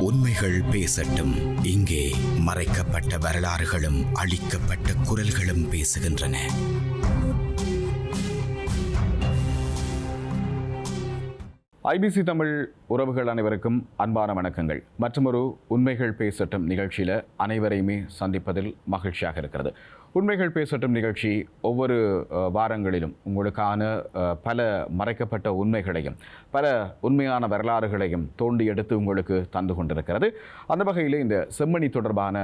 உண்மைகள் பேசட்டும். இங்கே மறைக்கப்பட்ட வரலாறுகளும் அழிக்கப்பட்ட குரல்களும் பேசுகின்றன. ஐபிசி தமிழ் உறவுகள் அனைவருக்கும் அன்பான வணக்கங்கள். மற்றொரு உண்மைகள் பேசட்டும் நிகழ்ச்சியில் அனைவரையுமே சந்திப்பதில் மகிழ்ச்சியாக இருக்கிறது. உண்மைகள் பேசட்டும் நிகழ்ச்சி ஒவ்வொரு வாரங்களிலும் உங்களுக்கான பல மறைக்கப்பட்ட உண்மைகளையும் பல உண்மையான வரலாறுகளையும் தோண்டி எடுத்து உங்களுக்கு தந்து கொண்டிருக்கிறது. அந்த வகையில் இந்த செம்மணி தொடர்பான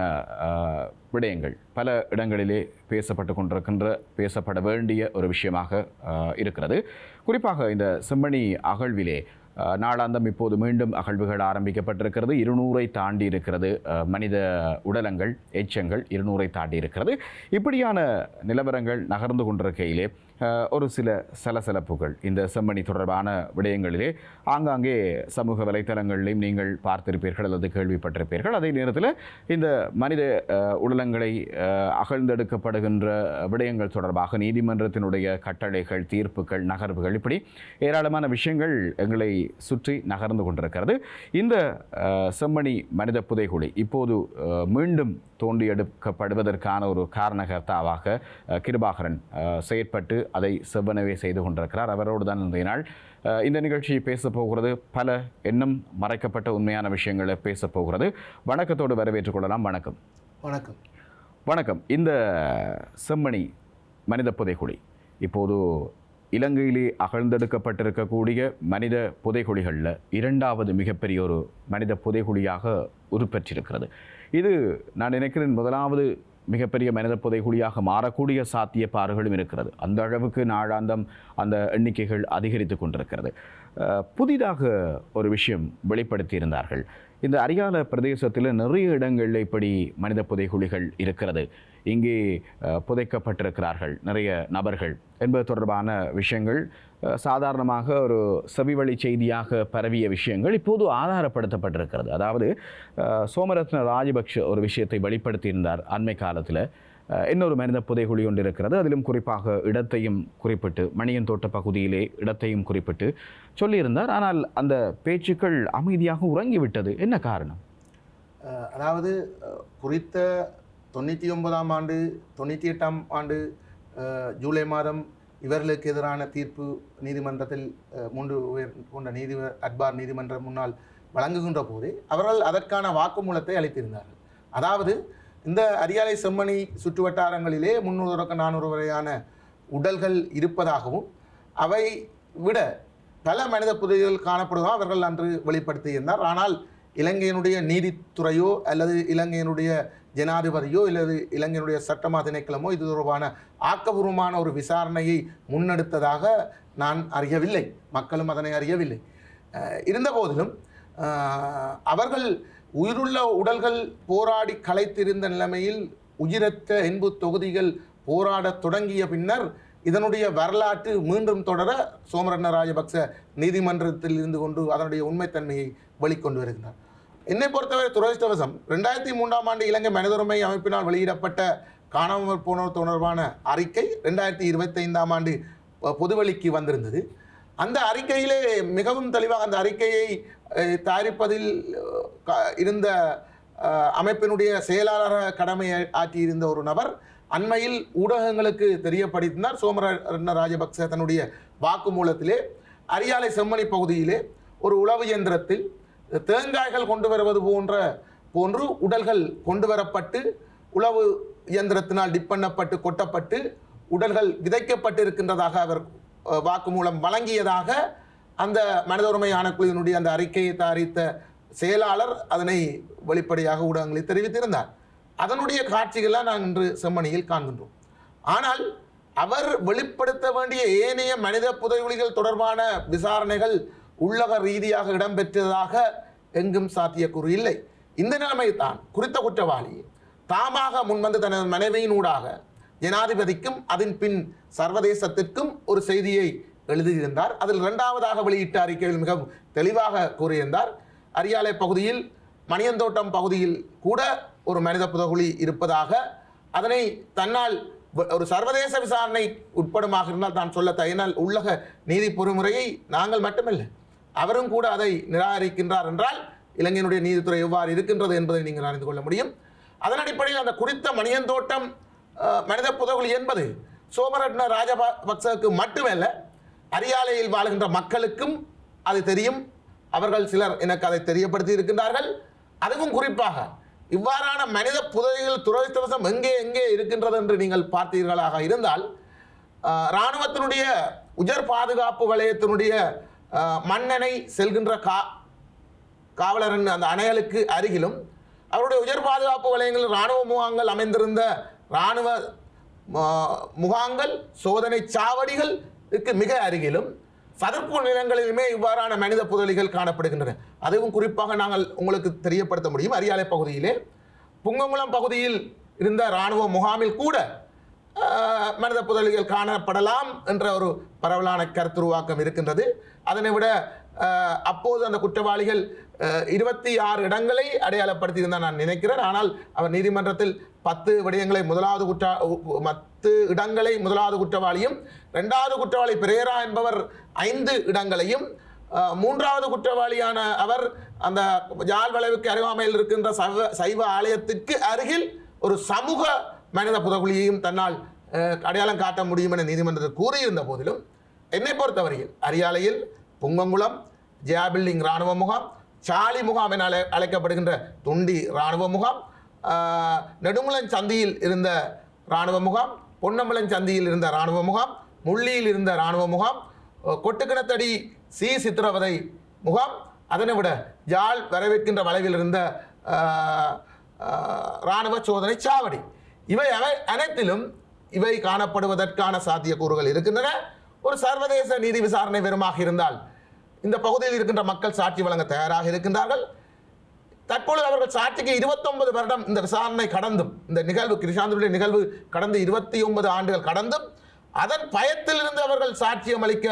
விடயங்கள் பல இடங்களிலே பேசப்பட்டு கொண்டிருக்கின்ற பேசப்பட வேண்டிய ஒரு விஷயமாக இருக்கிறது. குறிப்பாக இந்த செம்மணி அகழ்விலே நாளாந்தம் இப்போது மீண்டும் அகழ்வுகள் ஆரம்பிக்கப்பட்டிருக்கிறது. இருநூறை தாண்டி இருக்கிறது. மனித உடலங்கள் எச்சங்கள் இருநூறை தாண்டி இருக்கிறது. இப்படியான நிலவரங்கள் நகர்ந்து கொண்டிருக்கையிலே ஒரு சில சலசலப்புகள் இந்த செம்மணி தொடர்பான விடயங்களிலே ஆங்காங்கே சமூக வலைத்தளங்களிலும் நீங்கள் பார்த்திருப்பீர்கள் அல்லது கேள்விப்பட்டிருப்பீர்கள். அதே நேரத்தில் இந்த மனித உடலங்களை அகழ்ந்தெடுக்கப்படுகின்ற விடயங்கள் தொடர்பாக நீதிமன்றத்தினுடைய கட்டளைகள் தீர்ப்புகள் நகர்வுகள் இப்படி ஏராளமான விஷயங்கள் எங்களை சுற்றி நகர்ந்து கொண்டிருக்கிறது. இந்த செம்மணி மனித புதைகுழி இப்போது மீண்டும் தோண்டி எடுக்கப்படுவதற்கான ஒரு காரணகர்த்தாவாக கிருபாகரன் செயற்பட்டு அதை செவ்வனவே செய்து கொண்டிருக்கிறார். அவரோடு தான் இன்றைய நாள். இந்த நிகழ்ச்சி பேச போகிறது. பல எண்ணம் மறைக்கப்பட்ட உண்மையான விஷயங்களை பேச போகிறது. வணக்கத்தோடு வரவேற்றுக் கொள்ளலாம். வணக்கம். வணக்கம். வணக்கம். இந்த செம்மணி மனித புதைகுழி இப்போது இலங்கையிலே அகழ்ந்தெடுக்கப்பட்டிருக்கக்கூடிய மனித புதைகுழிகளில் இரண்டாவது மிகப்பெரிய ஒரு மனித புதைகுழியாக உருப்பெற்றிருக்கிறது. இது நான் நினைக்கிறேன் முதலாவது மிகப்பெரிய மனித புதைகுழியாக மாறக்கூடிய சாத்தியப்பாறுகளும் இருக்கிறது. அந்த அளவுக்கு நாளாந்தம் அந்த எண்ணிக்கைகள் அதிகரித்து கொண்டிருக்கிறது. புதிதாக ஒரு விஷயம் வெளிப்படுத்தியிருந்தார்கள். இந்த அரியால பிரதேசத்தில் நிறைய இடங்களில் இப்படி மனித புதைகுழிகள் இருக்கிறது. இங்கே புதைக்கப்பட்டிருக்கிறார்கள் நிறைய நபர்கள். என்பது தொடர்பான விஷயங்கள் சாதாரணமாக ஒரு செவிவழி செய்தியாக பரவிய விஷயங்கள் இப்போது ஆதாரப்படுத்தப்பட்டிருக்கிறது. அதாவது சோமரத்ன ராஜபக்ஷ ஒரு விஷயத்தை வெளிப்படுத்தியிருந்தார் அண்மை காலத்தில். இன்னொரு மனித புதைகுழி ஒன்று இருக்கிறது. அதிலும் குறிப்பாக இடத்தையும் குறிப்பிட்டு மணியன் தோட்ட பகுதியிலே இடத்தையும் குறிப்பிட்டு சொல்லியிருந்தார். ஆனால் அந்த பேச்சுக்கள் அமைதியாக உறங்கிவிட்டது. என்ன காரணம்? அதாவது குறித்த தொண்ணூற்றி ஒன்பதாம் ஆண்டு தொண்ணூற்றி எட்டாம் ஆண்டு ஜூலை மாதம் இவர்களுக்கு எதிரான தீர்ப்பு நீதிமன்றத்தில் மூன்று உயர் கொண்ட நீதி அட்பார் நீதிமன்றம் முன்னால் வழங்குகின்ற போதே அவர்கள் அதற்கான வாக்குமூலத்தை அளித்திருந்தார்கள். அதாவது இந்த அரியாலை செம்மணி சுற்றுவட்டாரங்களிலே முன்னூறு நானூறு வரையான உடல்கள் இருப்பதாகவும் அவை விட பல மனித புதைகள் காணப்படுவதாக அவர்கள் அன்று வெளிப்படுத்தியிருந்தார். ஆனால் இலங்கையினுடைய நீதித்துறையோ அல்லது இலங்கையினுடைய ஜனாதிபதியோ அல்லது இலங்கையினுடைய சட்டமா திணைக்களமோ இது தொடர்பான ஆக்கபூர்வமான ஒரு விசாரணையை முன்னெடுத்ததாக நான் அறியவில்லை. மக்களும் அதனை அறியவில்லை. இருந்த போதிலும் அவர்கள் உயிருள்ள உடல்கள் போராடி களைத்திருந்த நிலைமையில் உயிரற்ற என்பு தொகுதிகள் போராடத் தொடங்கிய பின்னர் இதனுடைய வரலாற்று மீண்டும் தொடர சோமரண்ண ராஜபக்ச நீதிமன்றத்தில் இருந்து கொண்டு அதனுடைய உண்மைத்தன்மையை வெளிக்கொண்டு வருகிறார். என்னை பொறுத்தவரை துரதிருஷ்டவசம். ரெண்டாயிரத்தி மூன்றாம் ஆண்டு இலங்கை மனிதருமை அமைப்பினால் வெளியிடப்பட்ட காணாமல் போனோர் தொடர்பான அறிக்கை ரெண்டாயிரத்தி இருபத்தைந்தாம் ஆண்டு பொதுவெளிக்கு வந்திருந்தது. அந்த அறிக்கையிலே மிகவும் தெளிவாக அந்த அறிக்கையை தயாரிப்பதில் க- இருந்த அமைப்பினுடைய செயலாளர் கடமை ஆற்றியிருந்த ஒரு நபர் அண்மையில் ஊடகங்களுக்கு தெரியப்படுத்தினார். சோமரண்ண ராஜபக்ச தன்னுடைய வாக்குமூலத்திலே அரியாலை செம்மணி பகுதியிலே ஒரு உளவு இயந்திரத்தில் தேங்காய்கள் கொண்டு வருவது போன்ற போன்று உடல்கள் கொண்டு வரப்பட்டு உளவு இயந்திரத்தினால் டிப் பண்ணப்பட்டு கொட்டப்பட்டு உடல்கள் விதைக்கப்பட்டு இருக்கின்றதாக அவர் வாக்குமூலம் வழங்கியதாக அந்த மனித உரிமை ஆணைக்குழுவினுடைய அந்த அறிக்கையை தயாரித்த செயலாளர் அதனை வெளிப்படையாக ஊடகங்களில் தெரிவித்திருந்தார். அதனுடைய காட்சிகளை நான் இன்று செம்மணியில் காண்கின்றோம். ஆனால் அவர் வெளிப்படுத்த வேண்டிய ஏனைய மனித புதைவெளிகள் தொடர்பான விசாரணைகள் உள்ளக ரீதியாக இடம்பெற்றதாக எங்கும் சாத்தியக்கூறு இல்லை. இந்த நிலைமை தான் குறித்த குற்றவாளி தாமாக முன்வந்து தனது மனைவியினூடாக ஜனாதிபதிக்கும் அதன் பின் சர்வதேசத்திற்கும் ஒரு செய்தியை எழுதியிருந்தார். அதில் இரண்டாவதாக வெளியிட்ட அறிக்கையில் மிகவும் தெளிவாக கூறியிருந்தார். அரியாலை பகுதியில் மணியந்தோட்டம் பகுதியில் கூட ஒரு மனித புதகுழி இருப்பதாக அதனை தன்னால் ஒரு சர்வதேச விசாரணை உட்படுமாக இருந்தால் தான் சொல்ல தயனால் உள்ளக நீதி பொறிமுறையை நாங்கள் மட்டுமில்லை அவரும் கூட அதை நிராகரிக்கின்றார் என்றால் இலங்கையினுடைய நீதித்துறை எவ்வாறு இருக்கின்றது என்பதை நீங்கள் அறிந்து கொள்ள முடியும். அதன் அடிப்படையில் அந்த குறித்த மணியந்தோட்டம் மனித புதகுலி என்பது சோமரட்ன ராஜபக்சவுக்கு மட்டுமல்ல அரியாலையில் வாழுகின்ற மக்களுக்கும் அது தெரியும். அவர்கள் சிலர் எனக்கு அதை தெரியப்படுத்தி இருக்கின்றார்கள். அதுவும் குறிப்பாக இவ்வாறான மனித புதைகள் துரதிருஷ்டவசம் எங்கே எங்கே இருக்கின்றது என்று நீங்கள் பார்த்தீர்களாக இருந்தால் இராணுவத்தினுடைய உயர் பாதுகாப்பு வலயத்தினுடைய மன்னனை செல்கின்ற கா காவலரின் அந்த அணைகளுக்கு அருகிலும் அவருடைய உயர் பாதுகாப்பு வலயங்களில் இராணுவ முகாங்கள் அமைந்திருந்த இராணுவ முகாங்கள் சோதனை சாவடிகளுக்கு மிக அருகிலும் சதுப்பு நிலங்களிலுமே இவ்வாறான மனித புதலிகள் காணப்படுகின்றன. அதுவும் குறிப்பாக நாங்கள் உங்களுக்கு தெரியப்படுத்த முடியும். அரியாலை பகுதியிலே புங்கங்குளம் பகுதியில் இருந்த இராணுவ முகாமில் கூட மனித புதலிகள் காணப்படலாம் என்ற ஒரு பரவலான கருத்துருவாக்கம் இருக்கின்றது. அதனை விட அப்போது அந்த குற்றவாளிகள் இருபத்தி ஆறு இடங்களை அடையாளப்படுத்தியிருந்தால் நான் நினைக்கிறேன். ஆனால் அவர் நீதிமன்றத்தில் பத்து விடயங்களை முதலாவது குற்ற பத்து இடங்களை முதலாவது குற்றவாளியும் ரெண்டாவது குற்றவாளி பிரேரா என்பவர் ஐந்து இடங்களையும் மூன்றாவது குற்றவாளியான அவர் அந்த ஜால் வளைவுக்கு அருகாமையில் இருக்கின்ற சைவ சைவ ஆலயத்திற்கு அருகில் ஒரு சமூக மனித புதகுலியையும் தன்னால் அடையாளம் காட்ட முடியும் என நீதிமன்றத்தில் கூறியிருந்த போதிலும் என்னை பொறுத்தவரையில் அரியாலையில் புங்கங்குளம் ஜெயா பில்டிங் இராணுவ முகாம் சாலி முகாம் என அழை அழைக்கப்படுகின்ற துண்டி இராணுவ முகாம் நெடுங்குளம் சந்தியில் இருந்த இராணுவ முகாம் பொன்னம்பலம் சந்தியில் இருந்த இராணுவ முகாம் முள்ளியில் இருந்த இராணுவ முகாம் கொட்டுக்கிணத்தடி சி. சித்திரவதை முகாம் அதனை விட ஜாழ் வரவேற்கின்ற வளைவில் இருந்த இராணுவ சோதனை சாவடி. இவை அவை- அனைத்திலும் இவை காணப்படுவதற்கான சாத்தியக்கூறுகள் இருக்கின்றன. ஒரு சர்வதேச நீதி விசாரணை வெறுமாக இருந்தால் இந்த பகுதியில் இருக்கின்ற மக்கள் சாட்சி வழங்க தயாராக இருக்கின்றார்கள். தற்பொழுது அவர்கள் சாட்சிக்கு 29 வருடம் இந்த விசாரணை கடந்தும். இந்த நிகழ்வு கிருஷாந்தனுடைய நிகழ்வு கடந்து இருபத்தி ஒன்பது ஆண்டுகள் கடந்தும் அதன் பயத்திலிருந்து அவர்கள் சாட்சியம் அளிக்க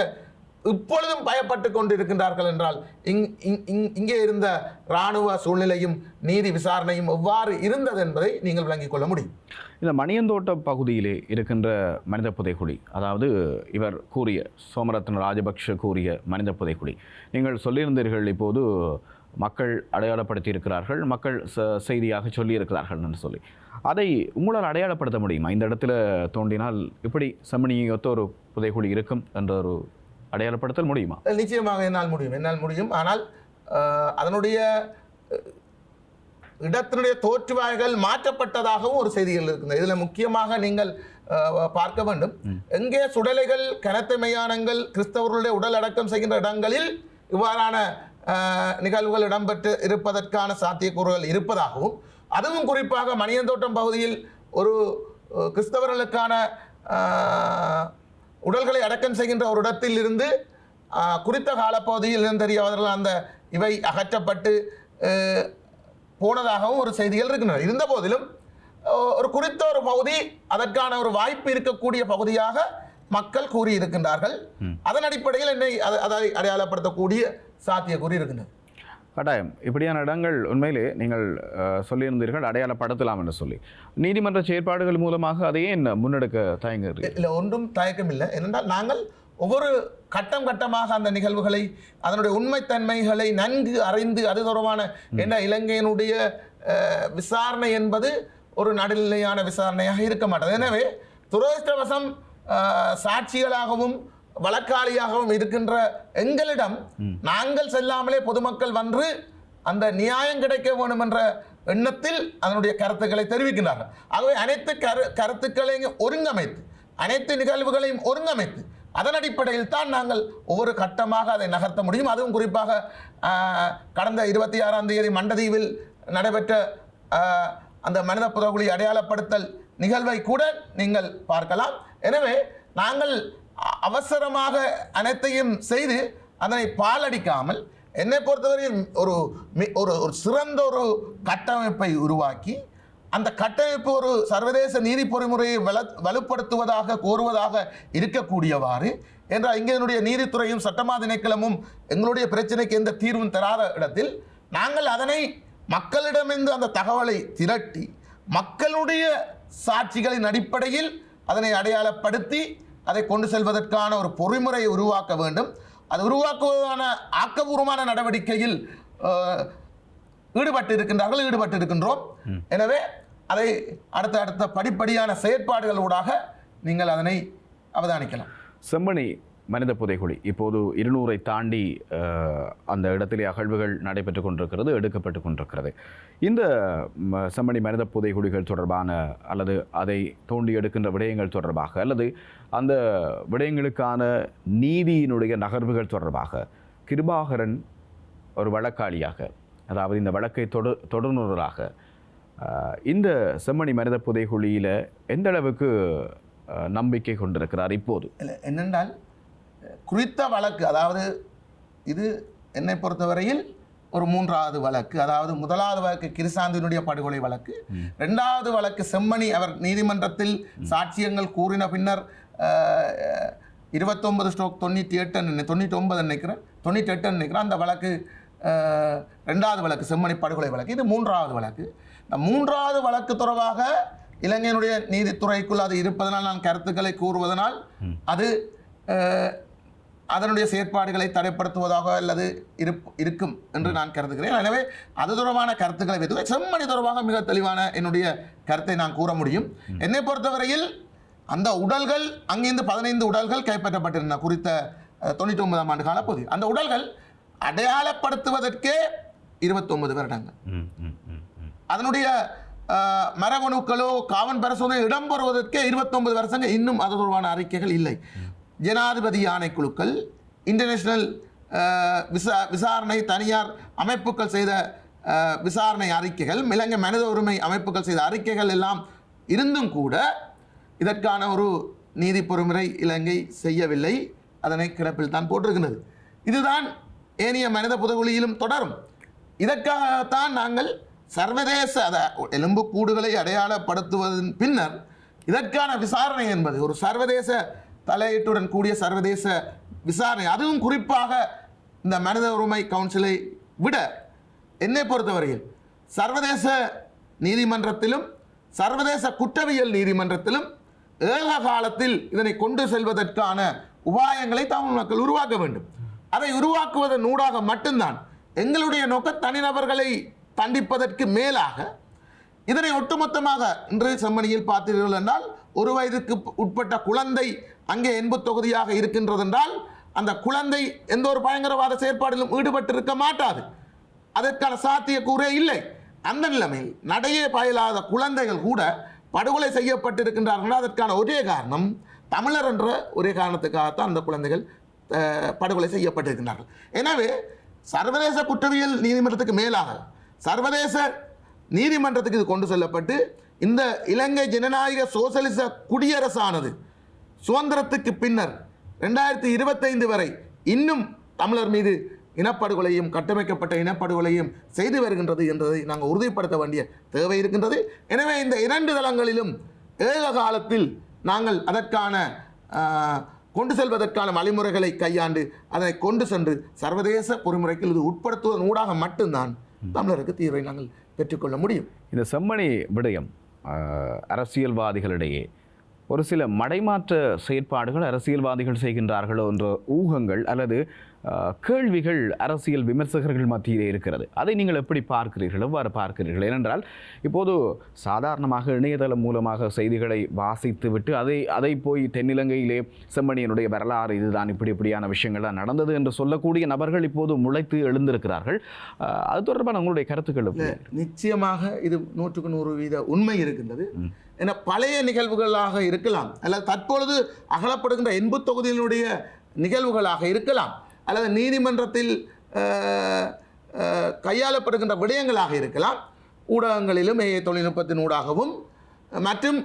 இப்பொழுதும் பயப்பட்டு கொண்டிருக்கின்றார்கள் என்றால் இங் இங்- இங்- இங்கே இருந்த இராணுவ சூழ்நிலையும் நீதி விசாரணையும் எவ்வாறு இருந்தது என்பதை நீங்கள் விளங்கிக் கொள்ள முடியும். இந்த மணியந்தோட்ட பகுதியிலே இருக்கின்ற மனித புதைக்குடி அதாவது இவர் கூறிய சோமரத்ன ராஜபக்ஷ கூறிய மனித புதைக்குடி நீங்கள் சொல்லியிருந்தீர்கள் இப்போது மக்கள் அடையாளப்படுத்தி இருக்கிறார்கள் மக்கள் ச- செய்தியாக சொல்லியிருக்கிறார்கள் என்று சொல்லி. அதை உங்களால் அடையாளப்படுத்த முடியுமா? இந்த இடத்துல தோண்டினால் இப்படி செம்மணியை ஒத்த ஒரு புதைக்குழி இருக்கும் என்ற ஒரு அடையாளப்படுத்தல் முடியுமா? நிச்சயமாக என்னால் முடியும் என்னால் முடியும். ஆனால் அதனுடைய இடத்தினுடைய தோற்றுவாய்கள் மாற்றப்பட்டதாகவும் ஒரு செய்திகள் இருக்குது இதில் முக்கியமாக நீங்கள் பார்க்க வேண்டும். எங்கே சுடலைகள் கனத்த மெய்யானங்கள் கிறிஸ்தவர்களுடைய உடல் அடக்கம் செய்கின்ற இடங்களில் இவ்வாறான நிகழ்வுகள் இடம்பெற்று இருப்பதற்கான சாத்தியக்கூறுகள் இருப்பதாகவும் அதுவும் குறிப்பாக மணியந்தோட்டம் பகுதியில் ஒரு கிறிஸ்தவர்களுக்கான உடல்களை அடக்கம் செய்கின்ற ஒரு இடத்தில் இருந்து குறித்த காலப்பகுதியில் இருந்தறியவர்கள் அந்த இவை அகற்றப்பட்டு போனதாகவும் ஒரு செய்திகள் இருக்கின்றன. இருந்த போதிலும் ஒரு குறித்த ஒரு பகுதி அதற்கான ஒரு வாய்ப்பு இருக்கக்கூடிய பகுதியாக மக்கள் கூறியிருக்கின்றார்கள். அதன் அடிப்படையில் என்னை அதை அதை அடையாளப்படுத்தக்கூடிய சாத்தியக்கூறி இருக்கின்றது கட்டாயம். இப்படியான இடங்கள் உண்மையிலே நீங்கள் சொல்லியிருந்தீர்கள் அடையாளப்படுத்தலாம் என்று சொல்லி. நீதிமன்ற செயற்பாடுகள் மூலமாக அதையே என்ன முன்னெடுக்க தயங்குகிறீர்கள்? இல்லை ஒன்றும் தயக்கம் இல்லை ஏனென்றால் நாங்கள் ஒவ்வொரு கட்டம் கட்டமாக அந்த நிகழ்வுகளை அதனுடைய உண்மைத்தன்மைகளை நன்கு அறிந்து அது தொடர்பான என்ன இலங்கையினுடைய விசாரணை என்பது ஒரு நடுநிலையான விசாரணையாக இருக்க மாட்டது. எனவே துரதிருஷ்டவசம் சாட்சிகளாகவும் வழக்காளியாகவும் இருக்கின்ற எங்களிடம் நாங்கள் செல்லாமலே பொதுமக்கள் வந்து அந்த நியாயம் கிடைக்க வேண்டும் என்ற எண்ணத்தில் அதனுடைய கருத்துக்களை தெரிவிக்கின்றார்கள். ஆகவே அனைத்து கரு கருத்துக்களையும் ஒருங்கமைத்து அனைத்து நிகழ்வுகளையும் ஒருங்கமைத்து அதன் அடிப்படையில் தான் நாங்கள் ஒவ்வொரு கட்டமாக அதை நகர்த்த முடியும். அதுவும் குறிப்பாக கடந்த இருபத்தி ஆறாம் தேதி மண்டதீவில் நடைபெற்ற அந்த மனித புதகுழி அடையாளப்படுத்தல் நிகழ்வை கூட நீங்கள் பார்க்கலாம். எனவே நாங்கள் அவசரமாக அனைத்தையும் செய்து அதனை பாலடிக்காமல் என்னை பொறுத்தவரையில் ஒரு மி- ஒரு ஒரு சிறந்த ஒரு கட்டமைப்பை உருவாக்கி அந்த கட்டமைப்பு ஒரு சர்வதேச நீதி பொறிமுறையை வல வலுப்படுத்துவதாக கோருவதாக இருக்கக்கூடியவாறு என்றால் இங்கே என்னுடைய நீதித்துறையும் சட்டமா திணைக்களமும் எங்களுடைய பிரச்சனைக்கு எந்த தீர்வும் தராத இடத்தில் நாங்கள் அதனை மக்களிடமிருந்து அந்த தகவலை திரட்டி மக்களுடைய சாட்சிகளின் அடிப்படையில் அதனை அடையாளப்படுத்தி அதை கொண்டு செல்வதற்கான ஒரு பொறிமுறையை உருவாக்க வேண்டும். அது உருவாக்குவதான ஆக்கபூர்வமான நடவடிக்கையில் ஈடுபட்டு இருக்கின்றார்கள் ஈடுபட்டு இருக்கின்றோம் எனவே அதை அடுத்த அடுத்த படிப்படியான செயற்பாடுகளூடாக நீங்கள் அதனை அவதானிக்கலாம். செம்மணி மனித புதைகுழி இப்போது இருநூறை தாண்டி அந்த இடத்திலே அகழ்வுகள் நடைபெற்று கொண்டிருக்கிறது எடுக்கப்பட்டு கொண்டிருக்கிறது. இந்த ம, செம்மணி மனித புதைகுழிகள் தொடர்பான அல்லது அதை தோண்டி எடுக்கின்ற விடயங்கள் தொடர்பாக அல்லது அந்த விடயங்களுக்கான நீதியினுடைய நகர்வுகள் தொடர்பாக கிருபாகரன் ஒரு வழக்காளியாக அதாவது இந்த வழக்கை தொடு தொடர்நூறாக இந்த செம்மணி மனித புதைகுழியில் எந்த அளவுக்கு நம்பிக்கை கொண்டிருக்கிறார் இப்போது? என்னென்றால் குறித்த வழக்கு அதாவது இது என்னை பொறுத்தவரையில் ஒரு மூன்றாவது வழக்கு. அதாவது முதலாவது வழக்கு கிருசாந்தினுடைய படுகொலை வழக்கு. ரெண்டாவது வழக்கு செம்மணி அவர் நீதிமன்றத்தில் சாட்சியங்கள் கூறின பின்னர் இருபத்தொன்பது ஸ்ட்ரோக் தொண்ணூற்றி எட்டு தொண்ணூற்றி ஒன்பது நினைக்கிறேன். தொண்ணூற்றி எட்டு நினைக்கிறேன். அந்த வழக்கு ரெண்டாவது வழக்கு செம்மணி படுகொலை வழக்கு. இது மூன்றாவது வழக்கு. இந்த மூன்றாவது வழக்கு தொடர்பாக இலங்கையினுடைய நீதித்துறைக்குள் அது இருப்பதனால் நான் கருத்துக்களை கூறுவதனால் அது அதனுடைய செயற்பாடுகளை தடைப்படுத்துவதாக அல்லது இருக்கும் என்று நான் கருதுகிறேன். எனவே அது தொடர்பான கருத்துக்களை வைத்து செம்மணி தொடர்பாக மிக தெளிவான என்னுடைய கருத்தை நான் கூற முடியும். என்னை பொறுத்தவரையில் அந்த உடல்கள் அங்கிருந்து பதினைந்து உடல்கள் கைப்பற்றப்பட்டிருந்தன குறித்த தொண்ணூற்றி ஒன்பதாம் ஆண்டு கால பகுதி அந்த உடல்கள் அடையாளப்படுத்துவதற்கே இருபத்தொன்பது வருடங்கள். அதனுடைய மரபணுக்களோ காவன் பரிசோதனை இடம்பெறுவதற்கே இருபத்தொன்பது வருஷங்கள். இன்னும் அது தொடர்பான அறிக்கைகள் இல்லை. ஜனாதிபதி ஆணைக்குழுக்கள் இன்டர்நேஷ்னல் விசா விசாரணை தனியார் அமைப்புகள் செய்த விசாரணை அறிக்கைகள் இலங்கை மனித உரிமை அமைப்புகள் செய்த அறிக்கைகள் எல்லாம் இருந்தும் கூட இதற்கான ஒரு நீதி பொறுமுறை இலங்கை செய்யவில்லை. அதனை கிடப்பில் தான் போட்டிருக்கிறது. இதுதான் ஏனைய மனித புதகுழியிலும் தொடரும். இதற்காகத்தான் நாங்கள் சர்வதேச அத எலும்புக்கூடுகளை அடையாளப்படுத்துவதன் பின்னர் இதற்கான விசாரணை என்பது ஒரு சர்வதேச தலையீட்டுடன் கூடிய சர்வதேச விசாரணை. அதுவும் குறிப்பாக இந்த மனித உரிமை கவுன்சிலை விட என்னை பொறுத்தவரையில் சர்வதேச நீதிமன்றத்திலும் சர்வதேச குற்றவியல் நீதிமன்றத்திலும் ஏக காலத்தில் இதனை கொண்டு செல்வதற்கான உபாயங்களை தமிழ் மக்கள் உருவாக்க வேண்டும். அதை உருவாக்குவதன் ஊடாக மட்டும்தான் எங்களுடைய நோக்கம் தனிநபர்களை தண்டிப்பதற்கு மேலாக இதனை ஒட்டுமொத்தமாக இன்று செம்மணியில் பார்த்தீர்கள் என்றால் ஒரு வயதுக்கு உட்பட்ட குழந்தை அங்கே எண்பு தொகுதியாக இருக்கின்றது என்றால் அந்த குழந்தை எந்த ஒரு பயங்கரவாத செயற்பாடிலும் ஈடுபட்டிருக்க மாட்டாது. அதற்கான சாத்தியக்கூறே இல்லை. அந்த நிலைமையில் நடையே பயிலாத குழந்தைகள் கூட படுகொலை செய்யப்பட்டிருக்கின்றார்கள்? அதற்கான ஒரே காரணம் தமிழர் என்ற ஒரே காரணத்துக்காகத்தான் அந்த குழந்தைகள் படுகொலை செய்யப்பட்டிருக்கின்றார்கள். எனவே சர்வதேச குற்றவியல் நீதிமன்றத்துக்கு மேலாக சர்வதேச நீதிமன்றத்துக்கு இது கொண்டு செல்லப்பட்டு இந்த இலங்கை ஜனநாயக சோசலிச குடியரசானது சுதந்திரத்துக்கு பின்னர் ரெண்டாயிரத்தி இருபத்தைந்து வரை இன்னும் தமிழர் மீது இனப்படுகொலையும் கட்டமைக்கப்பட்ட இனப்படுகொலையும் செய்து வருகின்றது என்பதை நாங்கள் உறுதிப்படுத்த வேண்டிய தேவை இருக்கின்றது. எனவே இந்த இரண்டு தளங்களிலும் ஏக காலத்தில் நாங்கள் அதற்கான கொண்டு செல்வதற்கான வழிமுறைகளை கையாண்டு அதனை கொண்டு சென்று சர்வதேச பொறிமுறைக்கு இது உட்படுத்துவதன் ஊடாக மட்டும்தான் தமிழருக்கு தீர்வை நாங்கள் பெற்றுக்கொள்ள முடியும். இந்த செம்மணி விடயம் அரசியல்வாதிகளிடையே ஒரு சில மடைமாற்ற செயற்பாடுகள் அரசியல்வாதிகள் செய்கின்றார்களோ என்ற ஊகங்கள் அல்லது கேள்விகள் அரசியல் விமர்சகர்கள் மத்தியிலே இருக்கிறது. அதை நீங்கள் எப்படி பார்க்கிறீர்கள்? எவ்வாறு பார்க்கிறீர்கள்? ஏனென்றால் இப்போது சாதாரணமாக இணையதளம் மூலமாக செய்திகளை வாசித்துவிட்டு அதை அதை போய் தென்னிலங்கையிலே செம்மணியனுடைய வரலாறு இதுதான் இப்படி இப்படியான விஷயங்கள்லாம் நடந்தது என்று சொல்லக்கூடிய நபர்கள் இப்போது முளைத்து எழுந்திருக்கிறார்கள். அது தொடர்பான உங்களுடைய கருத்துக்கள்? நிச்சயமாக இது நூற்றுக்கு நூறு வீத உண்மை இருக்கின்றது. ஏன்னா பழைய நிகழ்வுகளாக இருக்கலாம் அல்லது தற்பொழுது அகலப்படுகின்ற எண்பு தொகுதியினுடைய நிகழ்வுகளாக இருக்கலாம். அல்லது நீதிமன்றத்தில் கையாளப்படுகின்ற விடயங்களாக இருக்கலாம். ஊடகங்களிலும் ஏஐ தொழில்நுட்பத்தின் ஊடாகவும் மற்றும்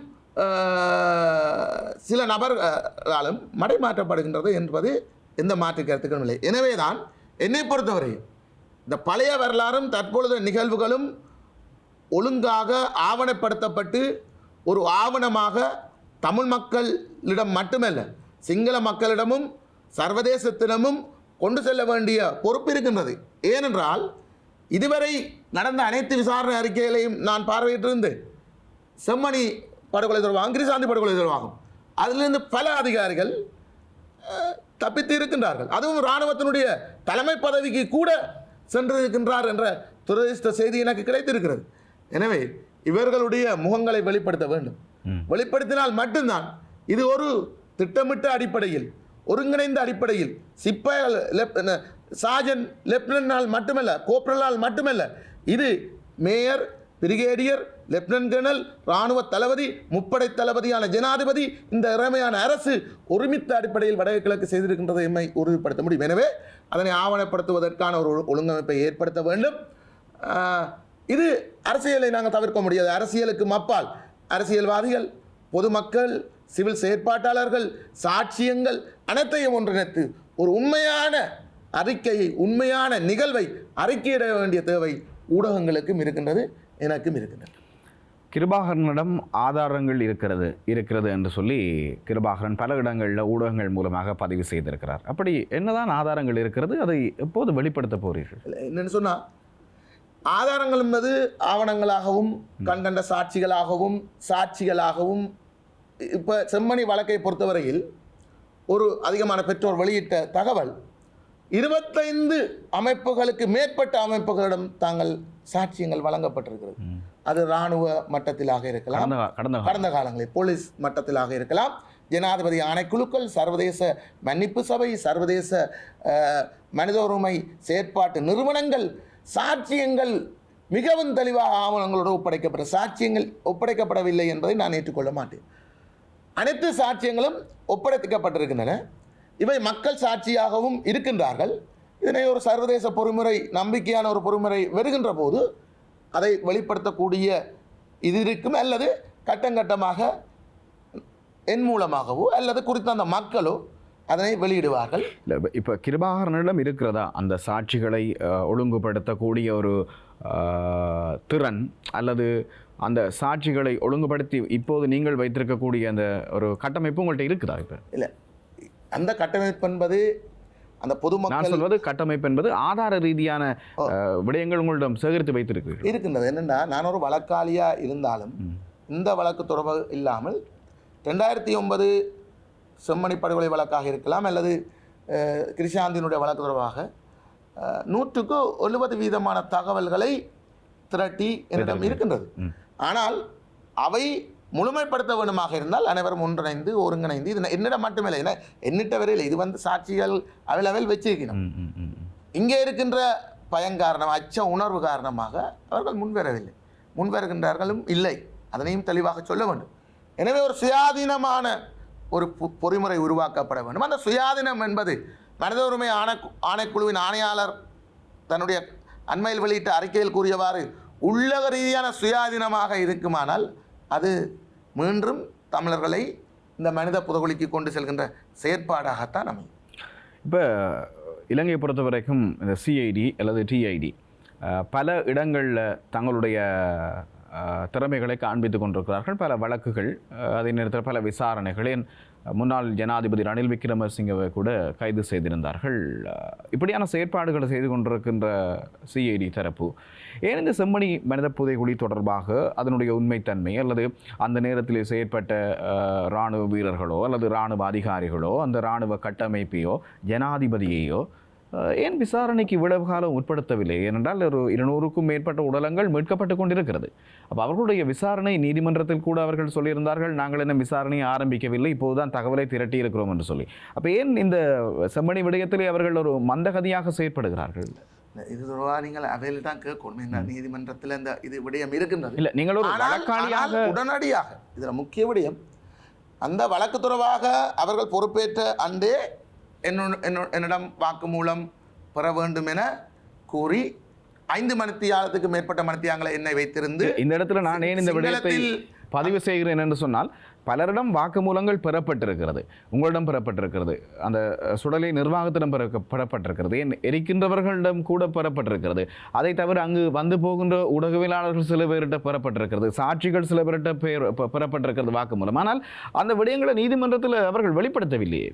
சில நபர்களாலும் மடைமாற்றப்படுகின்றது என்பது எந்த மாற்று கருத்துக்களும் இல்லை. எனவே தான் என்னை பொறுத்தவரை இந்த பழைய வரலாறும் தற்பொழுது நிகழ்வுகளும் ஒழுங்காக ஆவணப்படுத்தப்பட்டு ஒரு ஆவணமாக தமிழ் மக்களிடம் மட்டுமல்ல சிங்கள மக்களிடமும் சர்வதேசத்திடமும் கொண்டு செல்ல வேண்டிய பொறுப்பு இருக்கின்றது. ஏனென்றால் இதுவரை நடந்த அனைத்து விசாரணை அறிக்கைகளையும் நான் பார்வையிட்டிருந்தேன் செம்மணி படுகொலை தொடர்பாகும் கிரிசாந்தி படுகொலை தொடர்பாகும். அதிலிருந்து பல அதிகாரிகள் தப்பித்து இருக்கின்றார்கள். அதுவும் இராணுவத்தினுடைய தலைமை பதவிக்கு கூட சென்றிருக்கின்றார் என்ற துரதிர்ஷ்ட செய்தி எனக்கு கிடைத்திருக்கிறது. எனவே இவர்களுடைய முகங்களை வெளிப்படுத்த வேண்டும். வெளிப்படுத்தினால் மட்டும்தான் இது ஒரு திட்டமிட்ட அடிப்படையில் ஒருங்கிணைந்த அடிப்படையில் சிப்பாய் லெப்- ந- சார்ஜன் லெப்டினன்டால் மட்டுமல்ல கோப்ரலால் மட்டுமல்ல இது மேயர் பிரிகேடியர் லெப்டினன்ட் கர்னல் இராணுவ தளபதி முப்படை தளபதியான ஜனாதிபதி இந்த இறமையான அரசு ஒருமித்த அடிப்படையில் வடகிழக்கு செய்திருக்கின்றதை எம்மை உறுதிப்படுத்த முடியும். எனவே அதனை ஆவணப்படுத்துவதற்கான ஒரு ஒழுங்கமைப்பை ஏற்படுத்த வேண்டும். இது அரசியலை நாங்கள் தவிர்க்க முடியாது. அரசியலுக்கு மப்பால். அரசியல்வாதிகள் பொதுமக்கள் சிவில் செயற்பாட்டாளர்கள் சாட்சியங்கள் அனைத்தையும் ஒன்றிணைத்து ஒரு உண்மையான அறிக்கையை உண்மையான நிகழ்வை அறிக்கையிட வேண்டிய தேவை ஊடகங்களுக்கும் இருக்கின்றது எனக்கும் இருக்கின்றது. கிருபாகரனிடம் ஆதாரங்கள் இருக்கிறது இருக்கிறது என்று சொல்லி கிருபாகரன் பல இடங்களில் ஊடகங்கள் மூலமாக பதிவு செய்திருக்கிறார். அப்படி என்னதான் ஆதாரங்கள் இருக்கிறது அதை எப்போது வெளிப்படுத்த போறீர்கள்? இல்ல, என்னன்னு சொன்னா ஆதாரங்கள் என்பது ஆவணங்களாகவும் கண்கண்ட சாட்சிகளாகவும் சாட்சிகளாகவும் இப்போ செம்மணி வழக்கை பொறுத்தவரையில் ஒரு அதிகமான பெற்றோர் வெளியிட்ட தகவல் இருபத்தைந்து அமைப்புகளுக்கு மேற்பட்ட அமைப்புகளிடம் தாங்கள் சாட்சியங்கள் வழங்கப்பட்டிருக்கிறது. அது இராணுவ மட்டத்திலாக இருக்கலாம். கடந்த காலங்களில் போலீஸ் மட்டத்திலாக இருக்கலாம். ஜனாதிபதி ஆணைக்குழுக்கள் சர்வதேச மன்னிப்பு சபை சர்வதேச மனித உரிமை செயற்பாட்டு நிறுவனங்கள் சாட்சியங்கள் மிகவும் தெளிவாக ஆவணங்களோடு ஒப்படைக்கப்பட்ட சாட்சியங்கள் ஒப்படைக்கப்படவில்லை என்பதை நான் ஏற்றுக்கொள்ள மாட்டேன். அனைத்து சாட்சியங்களும் ஒப்படைக்கப்பட்டிருக்கின்றன. இவை மக்கள் சாட்சியாகவும் இருக்கின்றார்கள். இதனை ஒரு சர்வதேச பொறுமுறை நம்பிக்கையான ஒரு பொறுமுறை வருகின்ற போது அதை வெளிப்படுத்தக்கூடிய இது இருக்கும் அல்லது கட்டங்கட்டமாக என் மூலமாகவோ அல்லது குறித்த அந்த மக்களோ அதனை வெளியிடுவார்கள். இல்லை இப்போ கிருபாகரனிடம் இருக்கிறதா? அந்த சாட்சிகளை ஒழுங்குபடுத்தக்கூடிய ஒரு திறன் அல்லது அந்த சாட்சிகளை ஒழுங்குபடுத்தி இப்போது நீங்கள் வைத்திருக்கக்கூடிய அந்த ஒரு கட்டமைப்பு உங்கள்கிட்ட இருக்குதா இப்போ? இல்லை. அந்த கட்டமைப்பு என்பது அந்த நான் பொதுமக்கள் சொல்வது கட்டமைப்பு என்பது ஆதார ரீதியான விடயங்கள் உங்களிடம் சேகரித்து வைத்திருக்கிறீர்கள். இருக்கின்றது. என்னென்னா நான் ஒரு வழக்காளியாக இருந்தாலும் இந்த வழக்கு தொடர்பு இல்லாமல் ரெண்டாயிரத்தி ஒன்பது செம்மணி படுகொலை வழக்காக இருக்கலாம் அல்லது கிருஷாந்தினுடைய வழக்கு தொடர்பாக நூற்றுக்கு எழுபது வீதமான தகவல்களை திரட்டி என்னிடம் இருக்கின்றது. ஆனால் அவை முழுமைப்படுத்த வேண்டுமாக இருந்தால் அனைவரும் ஒன்றிணைந்து ஒருங்கிணைந்து இது என்னிடம் மட்டுமில்லை. என்ன? என்னிட்ட வரையில் இது வந்து சாட்சிகள் அவைலபிள் வச்சிருக்கணும். ம், ம், ம், ம். இங்கே இருக்கின்ற பயம் காரணம் அச்ச உணர்வு காரணமாக அவர்கள் முன்வரவில்லை. முன்வருகின்றார்களும் இல்லை. அதனையும் தெளிவாக சொல்ல வேண்டும். எனவே ஒரு சுயாதீனமான ஒரு பொ- பொறிமுறை உருவாக்கப்பட வேண்டும். அந்த சுயாதீனம் என்பது மனித உரிமை ஆணை ஆணைக்குழுவின் ஆணையாளர் தன்னுடைய அண்மையில் வெளியிட்ட அறிக்கையில் கூறியவாறு உள்ளக ரீதியான சுயாதீனமாக இருக்குமானால் அது மீண்டும் தமிழர்களை இந்த மனித புதகுலிக்கு கொண்டு செல்கின்ற செயற்பாடாகத்தான் அமையும். இப்போ இலங்கையை பொறுத்த வரைக்கும் இந்த சிஐடி அல்லது டிஐடி பல இடங்களில் தங்களுடைய திறமைகளை காண்பித்துக் கொண்டிருக்கிறார்கள். பல வழக்குகள் அதே நேரத்தில் பல விசாரணைகள். ஏன் முன்னாள் ஜனாதிபதி ரணில் விக்ரமசிங்கவை கூட கைது செய்திருந்தார்கள். இப்படியான செயற்பாடுகளை செய்து கொண்டிருக்கின்ற சிஐடி தரப்பு ஏன் இந்த செம்மணி மனித புதைகுழி தொடர்பாக அதனுடைய உண்மைத்தன்மை அல்லது அந்த நேரத்தில் செயற்பட்ட இராணுவ வீரர்களோ அல்லது இராணுவ அதிகாரிகளோ அந்த இராணுவ கட்டமைப்பையோ ஜனாதிபதியையோ ஏன் விசாரணைக்கு இவ்வளவு காலம் உட்படுத்தவில்லை? ஏனென்றால் ஒரு இருநூறுக்கும் மேற்பட்ட உடலங்கள் மீட்கப்பட்டு கொண்டிருக்கிறது. அப்போ அவர்களுடைய விசாரணை நீதிமன்றத்தில் கூட அவர்கள் சொல்லியிருந்தார்கள் நாங்கள் என்ன விசாரணையை ஆரம்பிக்கவில்லை இப்போதுதான் தகவலை திரட்டி இருக்கிறோம் என்று சொல்லி. அப்போ ஏன் இந்த செம்மணி விடயத்திலே அவர்கள் ஒரு மந்தகதியாக செயற்படுகிறார்கள்? இது தொடர்பாக நீங்கள் அவையில் தான் கேட்கணும். இந்த நீதிமன்றத்தில் இந்த இது விடயம் இருக்கின்றது. இல்லை நீங்கள் ஒரு வழக்காளியாக உடனடியாக இதில் முக்கிய விடயம் அந்த வழக்கு தொடர்பாக அவர்கள் பொறுப்பேற்ற அன்றே என்னிடம் வாக்குமூலம் பெற வேண்டும் என கூறி ஐந்து மணித்தியாலத்துக்கு மேற்பட்ட மணித்தியாங்களை என்னை வைத்திருந்து இந்த இடத்துல நான் ஏன் இந்த விடயத்தை பதிவு செய்கிறேன் என்று சொன்னால் பலரிடம் வாக்குமூலங்கள் பெறப்பட்டிருக்கிறது உங்களிடம் பெறப்பட்டிருக்கிறது அந்த சுடலை நிர்வாகத்திடம் பெற பெறப்பட்டிருக்கிறது ஏன் எரிக்கின்றவர்களிடம் கூட பெறப்பட்டிருக்கிறது அதை தவிர அங்கு வந்து போகின்ற ஊடகவியலாளர்கள் சில பேரிட்ட பெறப்பட்டிருக்கிறது சாட்சிகள் சில பேரிட்ட பெறப்பட்டிருக்கிறது வாக்குமூலம். ஆனால் அந்த விடயங்களை நீதிமன்றத்தில் அவர்கள் வெளிப்படுத்தவில்லையே.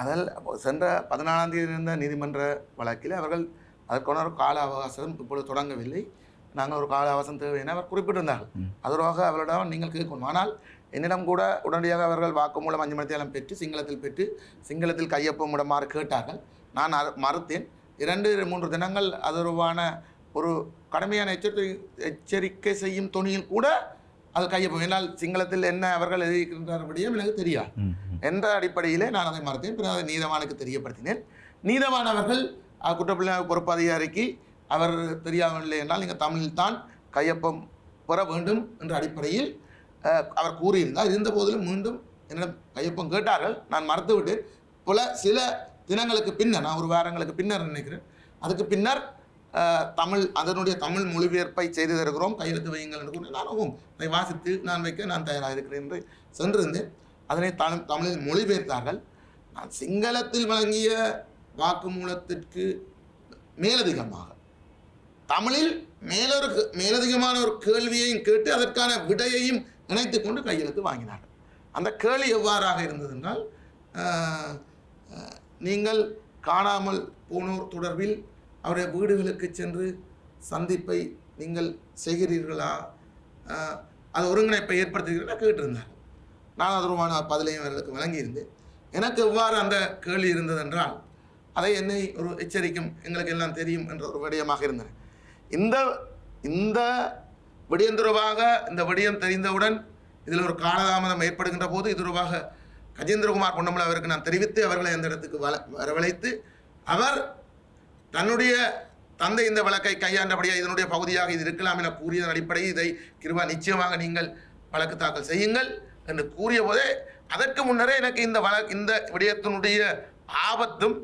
அதில் சென்ற பதினாலாம் தேதி இருந்த நீதிமன்ற வழக்கில் அவர்கள் அதற்கான ஒரு கால அவகாசம் இப்பொழுது தொடங்கவில்லை. நாங்கள் ஒரு கால அவகாசம் தேவை என அவர் குறிப்பிட்டிருந்தார்கள். அதற்காக அவரிடம் நீங்கள் கேட்கணும். ஆனால் என்னிடம் கூட உடனடியாக அவர்கள் வாக்குமூலம் அஞ்சு மணித்தேலம் பெற்று சிங்களத்தில் பெற்று சிங்களத்தில் கையொப்பமிடுமாறு கேட்டார்கள். நான் மறுத்தேன். இரண்டு மூன்று தினங்கள் அது தொடர்பான ஒரு கடுமையான எச்சரிக்கை எச்சரிக்கை செய்யும் துணியில் கூட அது கையொப்பம். என்னால் சிங்களத்தில் என்ன அவர்கள் எழுதியிருக்கின்றபடியும் எனக்கு தெரியாது. என்ற அடிப்படையிலே நான் அதை மறுத்தேன். பிறகு அதை நீதவானுக்கு தெரியப்படுத்தினேன். நீதவானவர்கள் குற்றப்பிள்ளை அஹ், பொறுப்பு அதிகாரிக்கு அவர் தெரியாமலே என்றால் நீங்கள் தமிழில் தான் கையொப்பம் பெற வேண்டும் என்ற அடிப்படையில் அவர் கூறியிருந்தார். இருந்த போதிலும் மீண்டும் என்னிடம் கையொப்பம் கேட்டார்கள். நான் மறுத்துவிட்டேன். போல சில தினங்களுக்கு பின்னர் நான் ஒரு வாரங்களுக்கு பின்னர் நினைக்கிறேன். அதுக்கு பின்னர் தமிழ் அதனுடைய தமிழ் மொழிபெயர்ப்பை செய்து தருகிறோம். கையெழுத்து வையுங்கள் என்று கூறி நானும் அதை வாசித்து நான் வைக்க நான் தயாராக இருக்கிறேன் என்று சென்றிருந்தேன். அதனை தமிழ் தமிழில் மொழிபெயர்த்தார்கள். நான் சிங்களத்தில் வழங்கிய வாக்குமூலத்திற்கு மேலதிகமாக. தமிழில் மேலொரு மேலதிகமான ஒரு கேள்வியையும் கேட்டு அதற்கான விடையையும் இணைத்து கொண்டு கையெழுத்து வாங்கினார்கள். அந்த கேள்வி எவ்வாறாக இருந்தது என்றால் நீங்கள் காணாமல் போனோர் தொடர்பில் அவருடைய வீடுகளுக்கு சென்று சந்திப்பை நீங்கள் செய்கிறீர்களா? அது ஒருங்கிணைப்பை ஏற்படுத்துகிறீர்களா? கேட்டிருந்தார்கள். நான் அதற்கான பதிலையும் அவர்களுக்கு வழங்கியிருந்தேன் எனக்கு எவ்வாறு அந்த கேள்வி இருந்ததென்றால் அதை என்னை ஒரு எச்சரிக்கும் எங்களுக்கு எல்லாம் தெரியும் என்ற ஒரு விடயமாக இருந்தன. இந்த இந்த விடயம் தொடர்பாக இந்த விடயம் தெரிந்தவுடன் இதில் ஒரு காலதாமதம் ஏற்படுகின்ற போது இது தொடர்பாக கஜேந்திரகுமார் பொன்னமலை அவருக்கு நான் தெரிவித்து அவர்களை அந்த இடத்துக்கு வள வரவழைத்து அவர் தன்னுடைய தந்தை இந்த வழக்கை கையாண்டபடியாக இதனுடைய பகுதியாக இது இருக்கலாம் என கூறியதன் அடிப்படையில் இதை கிருபா நிச்சயமாக நீங்கள் வழக்கு தாக்கல் செய்யுங்கள். என்று கூறிய போதே அதற்கு முன்னரே எனக்கு இந்த வள இந்த விடயத்தினுடைய ஆபத்தும்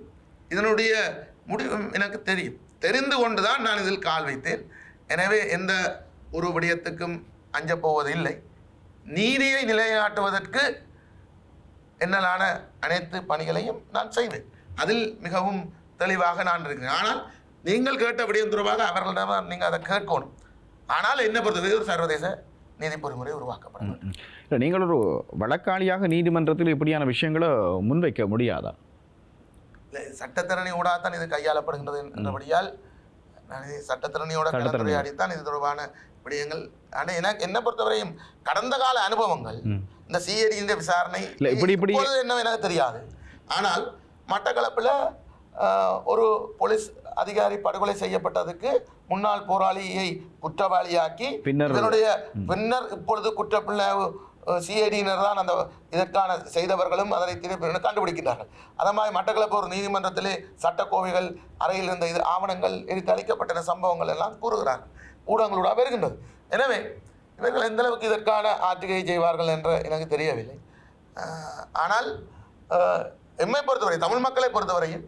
இதனுடைய முடிவும் எனக்கு தெரியும். தெரிந்து கொண்டு தான் நான் இதில் கால் வைத்தேன். எனவே எந்த ஒரு விடயத்துக்கும் அஞ்சப் போவதில்லை நீதியை நிலைநாட்டுவதற்கு என்னலான அனைத்து பணிகளையும் நான் செய்வேன். அதில் மிகவும் தெளிவாக நான் இருக்கிறேன். ஆனால் நீங்கள் கேட்ட விடயம் தொடர்பாக அவர்களிடம் நீங்கள் அதை கேட்கணும். ஆனால் என்ன பொறுத்தவரை ஒரு சர்வதேச நீதி பொறிமுறை உருவாக்கப்பட வேண்டும். இல்லை நீங்கள் ஒரு வழக்காளியாக நீதிமன்றத்தில் இப்படியான விஷயங்களை முன்வைக்க முடியாதா? இல்லை இது சட்டத்திறனி ஊடாகத்தான் இது கையாளப்படுகின்றது என்றபடியால் நான் இது சட்டத்திறனியோட சட்டத்திறனி. கலந்துரையாடித்தான் இது தொடர்பான விடயங்கள். ஆனால் எனக்கு என்ன பொறுத்தவரையும் கடந்த கால அனுபவங்கள். இந்த சிஐடியின் விசாரணை இப்படி- இப்படி- என்ன எனக்கு தெரியாது. ஆனால் மட்டக்களப்பில் ஒரு போலீஸ் அதிகாரி படுகொலை செய்யப்பட்டதுக்கு முன்னாள் போராளியை குற்றவாளியாக்கி பின்னர் பின்னர் இப்பொழுது குற்றப்புலனாய்வு சிஐடியினர் தான் அந்த இதற்கான செய்தவர்களும் அதனை திருப்பி கண்டுபிடிக்கின்றார்கள். அதே மாதிரி மட்டக்களப்பு ஒரு நீதிமன்றத்திலே சட்டக்கோவைகள் அறையில் இருந்த இது ஆவணங்கள் எரித்து அளிக்கப்பட்ட சம்பவங்கள் எல்லாம் கூறுகிறார்கள். ஊடகங்களோட வருகின்றது. எனவே இவர்கள் எந்த அளவுக்கு இதற்கான ஆற்றுகை செய்வார்கள் என்று எனக்கு தெரியவில்லை. ஆனால் எம்மை பொறுத்தவரை தமிழ் மக்களை பொறுத்தவரையும்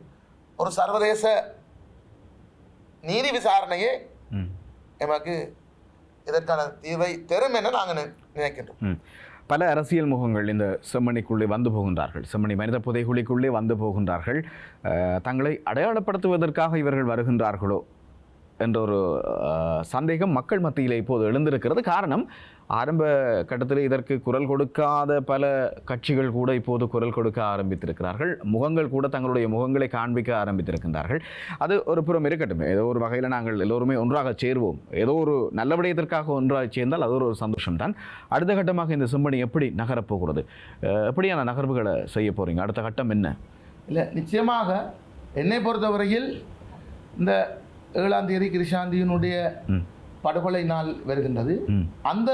ஒரு சர்வதேச நீதி விசாரணையே எமக்கு இதற்கான தீர்வை தரும் என நாங்கள் நினைக்கின்றோம். பல அரசியல் முகங்கள் இந்த செம்மணிக்குள்ளே வந்து போகின்றார்கள். செம்மணி மனித புதைகுழிக்குள்ளே வந்து போகின்றார்கள். தங்களை அடையாளப்படுத்துவதற்காக இவர்கள் வருகின்றார்களோ? என்ற ஒரு சந்தேகம் மக்கள் மத்தியில் இப்போது எழுந்திருக்கிறது. காரணம் ஆரம்ப கட்டத்தில் இதற்கு குரல் கொடுக்காத பல கட்சிகள் கூட இப்போது குரல் கொடுக்க ஆரம்பித்திருக்கிறார்கள். முகங்கள் கூட தங்களுடைய முகங்களை காண்பிக்க ஆரம்பித்திருக்கின்றார்கள். அது ஒரு புறம் இருக்கட்டும். ஏதோ ஒரு வகையில் நாங்கள் எல்லோருமே ஒன்றாக சேர்வோம். ஏதோ ஒரு நல்ல விடயத்திற்காக ஒன்றாக சேர்ந்தால் அது ஒரு சந்தோஷம் தான் அடுத்த கட்டமாக இந்த செம்மணி எப்படி நகரப் போகிறது எப்படியான நகர்வுகளை செய்ய போகிறீங்க அடுத்த கட்டம் என்ன? இல்லை நிச்சயமாக என்னை பொறுத்தவரையில் இந்த ஏழாம் தேதி கிருஷாந்தியினுடைய படுகொலை நாள் வருகின்றது. அந்த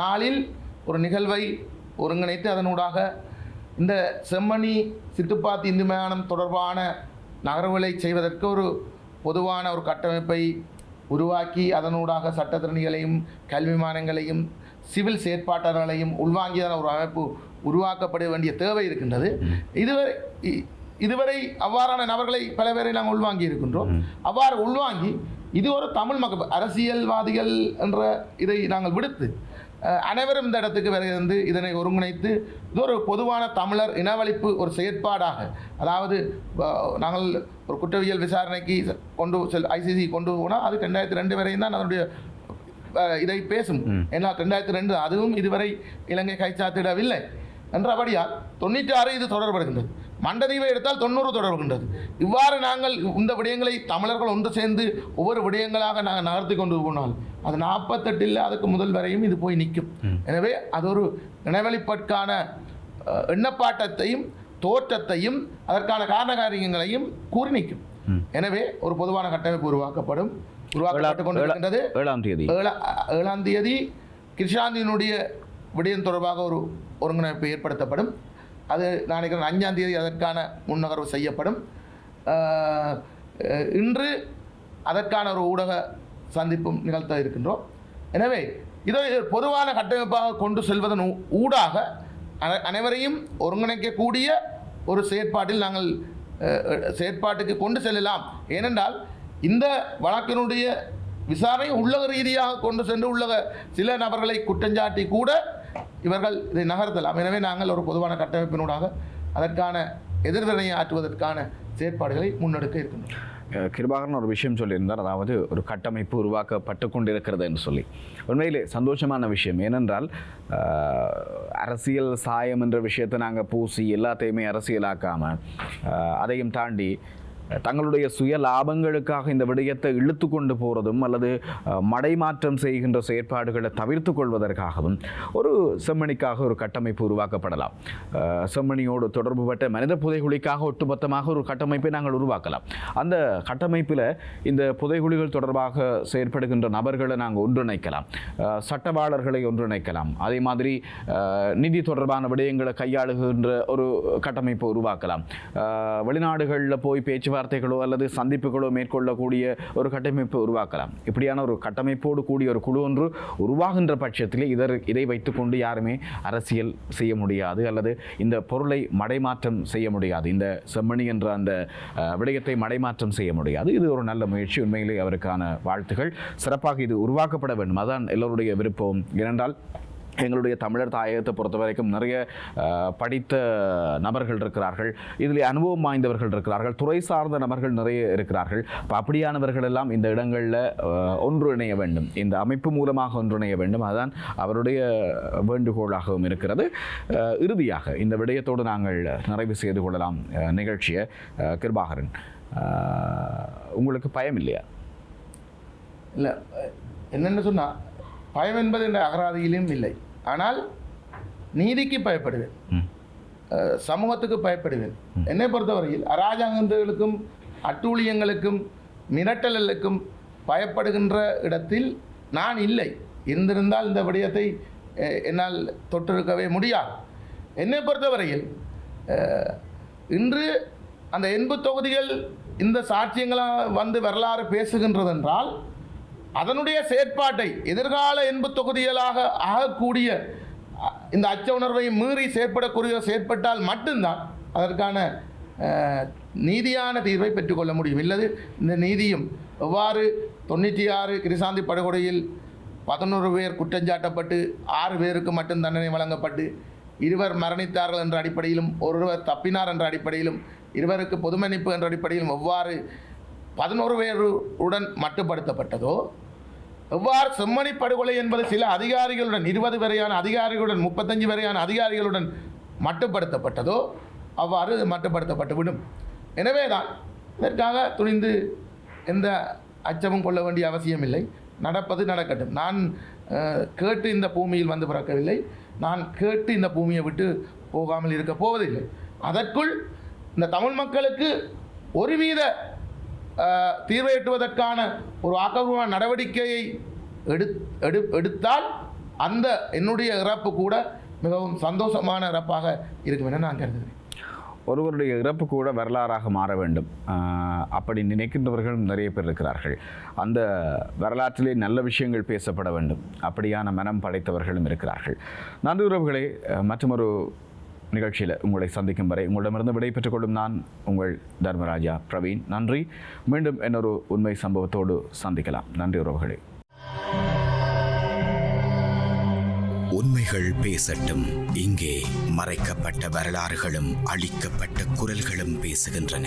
நாளில் ஒரு நிகழ்வை ஒருங்கிணைத்து அதனூடாக இந்த செம்மணி சிட்டுப்பாத்தி இந்து மயானம் தொடர்பான நகர்வுகளை செய்வதற்கு ஒரு பொதுவான ஒரு கட்டமைப்பை உருவாக்கி அதனூடாக சட்டத்திறனிகளையும் கல்விமானங்களையும் சிவில் செயற்பாட்டாளர்களையும் உள்வாங்கியதான ஒரு அமைப்பு உருவாக்கப்பட வேண்டிய தேவை இருக்கின்றது. இதுவரை இதுவரை அவ்வாறான நபர்களை பல பேரை நாங்கள் உள்வாங்கி இருக்கின்றோம். அவ்வாறு உள்வாங்கி இது ஒரு தமிழ் மக்கள் அரசியல்வாதிகள் என்ற இதை நாங்கள் விடுத்து அனைவரும் இந்த இடத்துக்கு வந்து இதனை ஒருங்கிணைத்து இது ஒரு பொதுவான தமிழர் இனவழிப்பு ஒரு செயற்பாடாக அதாவது நாங்கள் ஒரு குற்றவியல் விசாரணைக்கு கொண்டு செல் ஐசிசி கொண்டு போனால் அது ரெண்டாயிரத்தி ரெண்டு வரையும் தான் அதனுடைய இதை பேசும். ஏன்னா ரெண்டாயிரத்தி ரெண்டு அதுவும் இதுவரை இலங்கை கைச்சாத்திடவில்லை. என்றபடியால் தொண்ணூற்றி ஆறு இது தொடர்படுகின்றது மண்டதீவை எடுத்தால் தொண்ணூறு தொடர்புகின்றது இவ்வாறு நாங்கள் இந்த விடயங்களை தமிழர்கள் ஒன்று சேர்ந்து ஒவ்வொரு விடயங்களாக நாங்கள் நகர்த்தி கொண்டு போனால் அது நாற்பத்தெட்டில் அதுக்கு முதல் வரையும் இது போய் நிற்கும். எனவே அது ஒரு நினைவழிப்பற்கான எண்ணப்பாட்டத்தையும் தோற்றத்தையும் அதற்கான காரண காரியங்களையும் கூறி நிற்கும். எனவே ஒரு பொதுவான கட்டமைப்பு உருவாக்கப்படும். உருவாக்கப்பட்டு கொண்டிருக்கின்றது. ஏழாம் தேதி. ஏழா ஏழாம் தேதி கிருஷ்ணாந்தியினுடைய விடயம் தொடர்பாக ஒரு ஒருங்கிணைப்பு ஏற்படுத்தப்படும். அது நான் நினைக்கிறேன் அஞ்சாம் தேதி அதற்கான முன்னகர்வு செய்யப்படும். இன்று அதற்கான ஒரு ஊடக சந்திப்பும் நிகழ்த்த இருக்கின்றோம். எனவே இதை பொதுவான கட்டமைப்பாக கொண்டு செல்வதன் ஊடாக அனைவரையும் ஒருங்கிணைக்கக்கூடிய ஒரு செயற்பாட்டில் நாங்கள் செயற்பாட்டுக்கு கொண்டு செல்லலாம். ஏனென்றால் இந்த வழக்கினுடைய விசாரணை உள்ளக ரீதியாக கொண்டு சென்று உள்ளக சில நபர்களை குற்றஞ்சாட்டி கூட இவர்கள் இதை நகர்த்தலாம். எனவே நாங்கள் ஒரு பொதுவான கட்டமைப்பினூடாக அதற்கான எதிர்வினையை ஆற்றுவதற்கான செயற்பாடுகளை முன்னெடுக்க இருக்கின்றோம். கிருபாகரன் ஒரு விஷயம் சொல்லியிருந்தார். அதாவது ஒரு கட்டமைப்பு உருவாக்கப்பட்டு கொண்டிருக்கிறது என்று சொல்லி. உண்மையிலே சந்தோஷமான விஷயம். ஏனென்றால் அரசியல் சாயம் என்ற விஷயத்தை நாங்கள் பூசி எல்லாத்தையுமே அரசியலாக்காமல் அதையும் தாண்டி தங்களுடைய சுய லாபங்களுக்காக இந்த விடயத்தை இழுத்து கொண்டு போகிறதும் அல்லது மடைமாற்றம் செய்கின்ற செயற்பாடுகளை தவிர்த்து கொள்வதற்காகவும் ஒரு செம்மணிக்காக ஒரு கட்டமைப்பு உருவாக்கப்படலாம். செம்மணியோடு தொடர்புபட்ட மனித புதைகுழிக்காக ஒட்டுமொத்தமாக ஒரு கட்டமைப்பை நாங்கள் உருவாக்கலாம். அந்த கட்டமைப்பில் இந்த புதைகுழிகள் தொடர்பாக செயற்படுகின்ற நபர்களை நாங்கள் ஒன்றிணைக்கலாம். சட்டவாளர்களை ஒன்றிணைக்கலாம். அதே மாதிரி நிதி தொடர்பான விடயங்களை கையாளுகின்ற ஒரு கட்டமைப்பை உருவாக்கலாம். வெளிநாடுகளில் போய் பேச்சுவார்த்தைகளோ அல்லது சந்திப்புகளோ மேற்கொள்ளக்கூடிய ஒரு கட்டமைப்பை உருவாக்கலாம். இப்படியான ஒரு கட்டமைப்போடு கூடிய ஒரு குழு ஒன்று உருவாகின்ற பட்சத்தில் இதர் இதை வைத்துக்கொண்டு யாருமே அரசியல் செய்ய முடியாது அல்லது இந்த பொருளை மடைமாற்றம் செய்ய முடியாது. இந்த செம்மணி என்ற அந்த விடயத்தை மடைமாற்றம் செய்ய முடியாது. இது ஒரு நல்ல முயற்சி. உண்மையிலே அவருக்கான வாழ்த்துகள். சிறப்பாக இது உருவாக்கப்பட வேண்டும். அதான் எல்லோருடைய விருப்பம். ஏனென்றால் எங்களுடைய தமிழர் தாயகத்தை பொறுத்த வரைக்கும் நிறைய படித்த நபர்கள் இருக்கிறார்கள். இதில் அனுபவம் வாய்ந்தவர்கள் இருக்கிறார்கள். துறை சார்ந்த நபர்கள் நிறைய இருக்கிறார்கள். இப்போ அப்படியானவர்கள் எல்லாம் இந்த இடங்களில் ஒன்றிணைய வேண்டும். இந்த அமைப்பு மூலமாக ஒன்றிணைய வேண்டும். அதுதான் அவருடைய வேண்டுகோளாகவும் இருக்கிறது. இறுதியாக இந்த விடயத்தோடு நாங்கள் நிறைவு செய்து கொள்ளலாம். நிகழ்ச்சியை கிருபாகரன் உங்களுக்கு பயம் இல்லையா இல்லை என்னென்னு சொன்னால் பயம் என்பது என்ற அகராதியிலும் இல்லை. ஆனால் நீதிக்கு பயப்படுவேன். சமூகத்துக்கு பயப்படுவேன். என்னை பொறுத்தவரையில் அராஜகங்களுக்கும் அட்டூழியங்களுக்கும் மிரட்டல்களுக்கும் பயப்படுகின்ற இடத்தில் நான் இல்லை. இருந்திருந்தால் இந்த விடயத்தை என்னால் தொட்டிருக்கவே முடியாது. என்னை பொறுத்தவரையில் இன்று அந்த எண்பு தொகுதிகள் இந்த சாட்சியங்களாக வந்து வரலாறு பேசுகின்றதென்றால் அதனுடைய செயற்பாட்டை எதிர்கால இன்பு தொகுதிகளாக ஆகக்கூடிய இந்த அச்ச உணர்வை மீறி செயற்படக்கூடிய செயற்பட்டால் மட்டும்தான் அதற்கான நீதியான தீர்வை பெற்றுக்கொள்ள முடியும். இல்லது இந்த நீதியும் எவ்வாறு தொண்ணூற்றி ஆறு கிரிசாந்தி படுகொலையில் பதினோரு பேர் குற்றஞ்சாட்டப்பட்டு ஆறு பேருக்கு மட்டும் தண்டனை வழங்கப்பட்டு இருவர் மரணித்தார்கள் என்ற அடிப்படையிலும் ஒருவர் தப்பினார் என்ற அடிப்படையிலும் இருவருக்கு பொதுமன்னிப்பு என்ற அடிப்படையிலும் எவ்வாறு பதினோரு பேருடன் மட்டுப்படுத்தப்பட்டதோ எவ்வாறு செம்மணி படுகொலை என்பது சில அதிகாரிகளுடன் இருபது வரையான அதிகாரிகளுடன் முப்பத்தஞ்சு வரையான அதிகாரிகளுடன் மட்டுப்படுத்தப்பட்டதோ அவ்வாறு மட்டுப்படுத்தப்பட்டுவிடும் எனவே தான் இதற்காக துணிந்து எந்த அச்சமும் கொள்ள வேண்டிய அவசியமில்லை. நடப்பது நடக்கட்டும். நான் கேட்டு இந்த பூமியில் வந்து பிறக்கவில்லை. நான் கேட்டு இந்த பூமியை விட்டு போகாமல் இருக்க போவதில்லை. அதற்குள் இந்த தமிழ் மக்களுக்கு ஒருவித தீர்வை எட்டுவதற்கான ஒரு ஆக்கப்பூர்வமான நடவடிக்கையை எடு எடு எடுத்தால் அந்த என்னுடைய இறப்பு கூட மிகவும் சந்தோஷமான இறப்பாக இருக்கும் என நான் கருதுகிறேன். ஒருவருடைய இறப்பு கூட வரலாறாக மாற வேண்டும். அப்படி நினைக்கின்றவர்களும் நிறைய பேர் இருக்கிறார்கள். அந்த வரலாற்றிலே நல்ல விஷயங்கள் பேசப்பட வேண்டும். அப்படியான மனம் படைத்தவர்களும் இருக்கிறார்கள். நன்றி உறவுகளே அஹ் மற்றொரு நிகழ்ச்சியில் உங்களை சந்திக்கும் வரை உங்களிடமிருந்து விடைபெற்றுக் கொள்ளும் நான் உங்கள் தர்மராஜா பிரவீன். நன்றி. மீண்டும் இன்னொரு உண்மை சம்பவத்தோடு சந்திக்கலாம். நன்றி உறவுகளே. உண்மைகள் பேசட்டும். இங்கே மறைக்கப்பட்ட வரலாறுகளும் அழிக்கப்பட்ட குரல்களும் பேசுகின்றன.